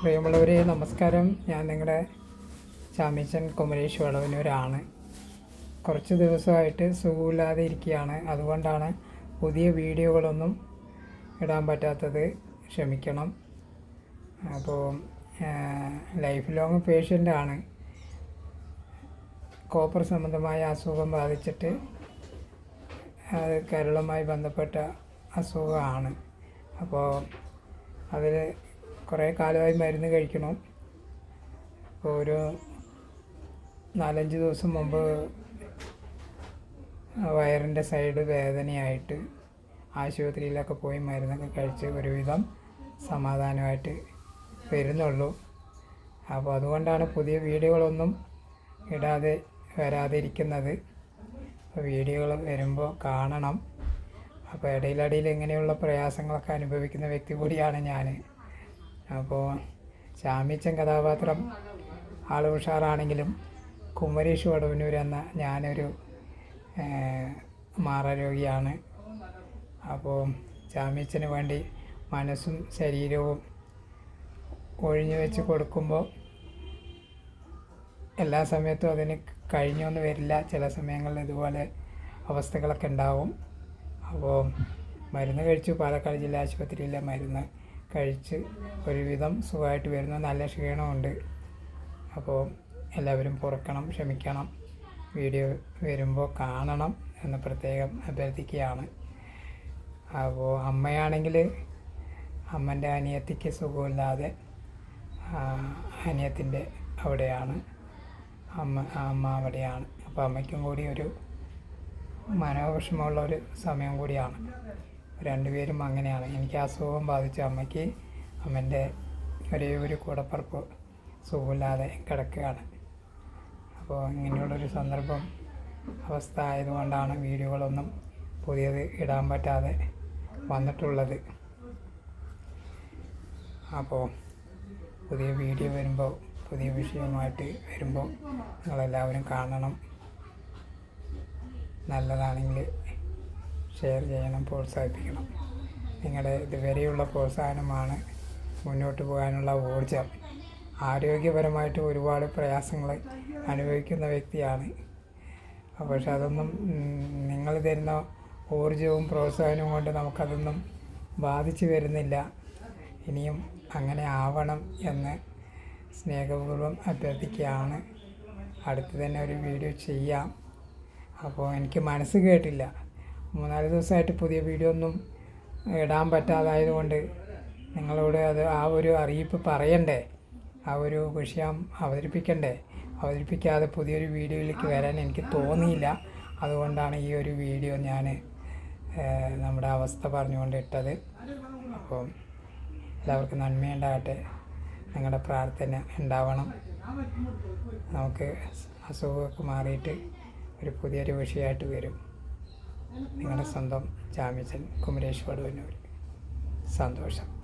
പ്രിയമുള്ളവരെ നമസ്കാരം. ഞാൻ നിങ്ങളുടെ ചാമ്യച്ചൻ കുമരേഷ് വളവനൂരാണ് കുറച്ച് ദിവസമായിട്ട് സുഖമില്ലാതെ ഇരിക്കുകയാണ്. അതുകൊണ്ടാണ് പുതിയ വീഡിയോകളൊന്നും ഇടാൻ പറ്റാത്തത്. ക്ഷമിക്കണം. അപ്പോൾ ലൈഫ് ലോങ് പേഷ്യന്റാണ്. കോപ്പർ സംബന്ധമായ അസുഖം ബാധിച്ചിട്ട് അത് കരളുമായി ബന്ധപ്പെട്ട അസുഖമാണ്. അപ്പോൾ അതിൽ കുറേ കാലമായി മരുന്ന് കഴിക്കണം. ഇപ്പോൾ ഒരു നാലഞ്ച് ദിവസം മുമ്പ് വയറിന്റെ സൈഡ് വേദനയായിട്ട് ആശുപത്രിയിലൊക്കെ പോയി മരുന്നൊക്കെ കഴിച്ച് ഒരുവിധം സമാധാനമായിട്ട് വരുന്നുള്ളൂ. അപ്പോൾ അതുകൊണ്ടാണ് പുതിയ വീഡിയോകളൊന്നും ഇടാതെ വരാതിരിക്കുന്നത്. അപ്പോൾ വീഡിയോകൾ വരുമ്പോൾ കാണണം. അപ്പോൾ ഇടയിലടിയിൽ ഇങ്ങനെയുള്ള പ്രയാസങ്ങളൊക്കെ അനുഭവിക്കുന്ന വ്യക്തി കൂടിയാണ് ഞാൻ. അപ്പോൾ ശാമിച്ചൻ കഥാപാത്രം ആൾ ഉഷാറാണെങ്കിലും കുമരീഷ് വടവന്നൂർ എന്ന ഞാനൊരു മാറരോഗിയാണ്. അപ്പോൾ ചാമ്യച്ചന് വേണ്ടി മനസ്സും ശരീരവും ഒഴിഞ്ഞു വെച്ച് കൊടുക്കുമ്പോൾ എല്ലാ സമയത്തും അതിന് കഴിഞ്ഞൊന്നും വരില്ല. ചില സമയങ്ങളിൽ ഇതുപോലെ അവസ്ഥകളൊക്കെ ഉണ്ടാവും. അപ്പോൾ മരുന്ന് കഴിച്ചു പാലക്കാട് ജില്ലാ ആശുപത്രിയിലെ മരുന്ന് കഴിച്ച് ഒരുവിധം സുഖമായിട്ട് വരുന്ന. നല്ല ക്ഷീണമുണ്ട്. അപ്പോൾ എല്ലാവരും പുറക്കണം ക്ഷമിക്കണം. വീഡിയോ വരുമ്പോൾ കാണണം എന്ന് പ്രത്യേകം അഭ്യർത്ഥിക്കുകയാണ്. അപ്പോൾ അമ്മയാണെങ്കിൽ അമ്മന്റെ അനിയത്തിക്ക് സുഖമില്ലാതെ അനിയത്തിന്റെ അവിടെയാണ്. അമ്മ അമ്മ അവിടെയാണ്. അപ്പോൾ അമ്മയ്ക്കും കൂടി ഒരു മനോവിഷമമുള്ള ഒരു സമയം കൂടിയാണ്. രണ്ടുപേരും അങ്ങനെയാണ്. എനിക്ക് അസുഖം ബാധിച്ച അമ്മയ്ക്ക് അമ്മന്റെ ഒരേ ഒരു കൂടപ്പറപ്പ് സുഖമില്ലാതെ കിടക്കുകയാണ്. അപ്പോൾ ഇങ്ങനെയുള്ളൊരു സന്ദർഭം അവസ്ഥ ആയതുകൊണ്ടാണ് വീഡിയോകളൊന്നും പുതിയത് ഇടാൻ പറ്റാതെ വന്നിട്ടുള്ളത്. അപ്പോൾ പുതിയ വീഡിയോ വരുമ്പോൾ പുതിയ വിഷയമായിട്ട് വരുമ്പോൾ നിങ്ങളെല്ലാവരും കാണണം. നല്ലതാണെങ്കിൽ ഷെയർ ചെയ്യണം പ്രോത്സാഹിപ്പിക്കണം. നിങ്ങളുടെ ഇതുവരെയുള്ള പ്രോത്സാഹനമാണ് മുന്നോട്ട് പോകാനുള്ള ഊർജം ആരോഗ്യപരമായിട്ട് ഒരുപാട് പ്രയാസങ്ങൾ അനുഭവിക്കുന്ന വ്യക്തിയാണ്. പക്ഷെ അതൊന്നും നിങ്ങൾ തരുന്ന ഊർജവും പ്രോത്സാഹനവും കൊണ്ട് നമുക്കതൊന്നും ബാധിച്ചു വരുന്നില്ല. ഇനിയും അങ്ങനെ ആവണം എന്ന് സ്നേഹപൂർവം അഭ്യർത്ഥിക്കുകയാണ്. അടുത്ത് തന്നെ ഒരു വീഡിയോ ചെയ്യാം. അപ്പോൾ എനിക്ക് മനസ്സ് കേട്ടില്ല. മൂന്നാൽ ദിവസമായിട്ട് പുതിയ വീഡിയോ ഒന്നും ഇടാൻ പറ്റാതായതുകൊണ്ട് നിങ്ങളോട് അത് ആ ഒരു അറിയിപ്പ് പറയണ്ടേ? ആ ഒരു വിഷയം അവതരിപ്പിക്കണ്ടേ? അവതരിപ്പിക്കാതെ പുതിയൊരു വീഡിയോയിലേക്ക് വരാൻ എനിക്ക് തോന്നിയില്ല. അതുകൊണ്ടാണ് ഈ ഒരു വീഡിയോ ഞാൻ നമ്മുടെ അവസ്ഥ പറഞ്ഞുകൊണ്ട് ഇട്ടത്. അപ്പോൾ എല്ലാവർക്കും നന്മയുണ്ടാകട്ടെ. നിങ്ങളുടെ പ്രാർത്ഥന ഉണ്ടാവണം. നമുക്ക് അസുഖമൊക്കെ മാറിയിട്ട് ഒരു പുതിയൊരു വിഷയമായിട്ട് വരും. നിങ്ങളുടെ സ്വന്തം ജാമ്യച്ചൻ കുമരേഷ് വടുവന്നൂർ സന്തോഷം.